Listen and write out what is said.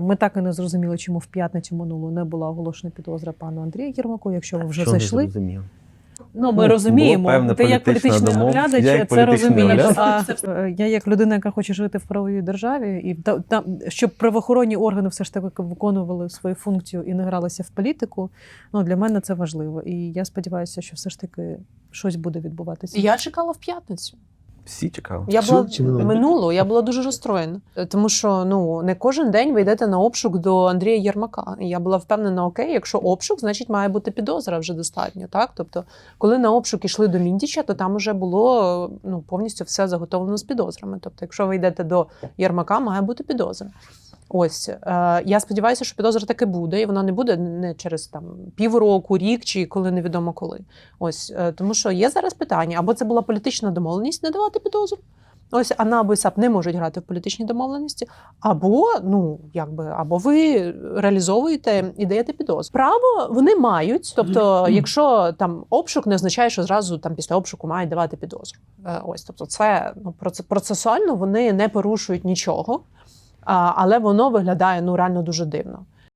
Ми так і не зрозуміли, чому в п'ятницю минулу не була оголошена підозра пану Андрію Єрмаку. Якщо ви вже Що зайшли, ну ми Ну, розуміємо. Ти як політичний домов- оглядач, я як це політичний розумієш. А, я як людина, яка хоче жити в правовій державі, і та, та, щоб правоохоронні органи все ж таки виконували свою функцію і не гралися в політику. Ну для мене це важливо. І я сподіваюся, що все ж таки щось буде відбуватися. Я чекала в п'ятницю. Всі чекали. Я була чи минуло? минулу, я була дуже розстроєна. Тому що ну не кожен день ви йдете на обшук до Андрія Єрмака. Я була впевнена, окей, якщо обшук, значить має бути підозра вже достатньо. Так, тобто, коли на обшук йшли до Міндіча, то там вже було ну повністю все заготовлено з підозрами. Тобто, якщо ви йдете до Єрмака, має бути підозра. Ось е, я сподіваюся, що підозра таки буде, і вона не буде не через там півроку, рік чи коли невідомо коли. Ось е, тому, що є зараз питання: або це була політична домовленість не давати підозру. Ось АНА або САП не можуть грати в політичні домовленості, або ну якби або ви реалізовуєте і даєте підозру. Право вони мають. Тобто, якщо там обшук не означає, що зразу там після обшуку мають давати підозру. Е, Ось, тобто, це ну проце- процесуально вони не порушують нічого, але воно виглядає ну реально дуже дивно.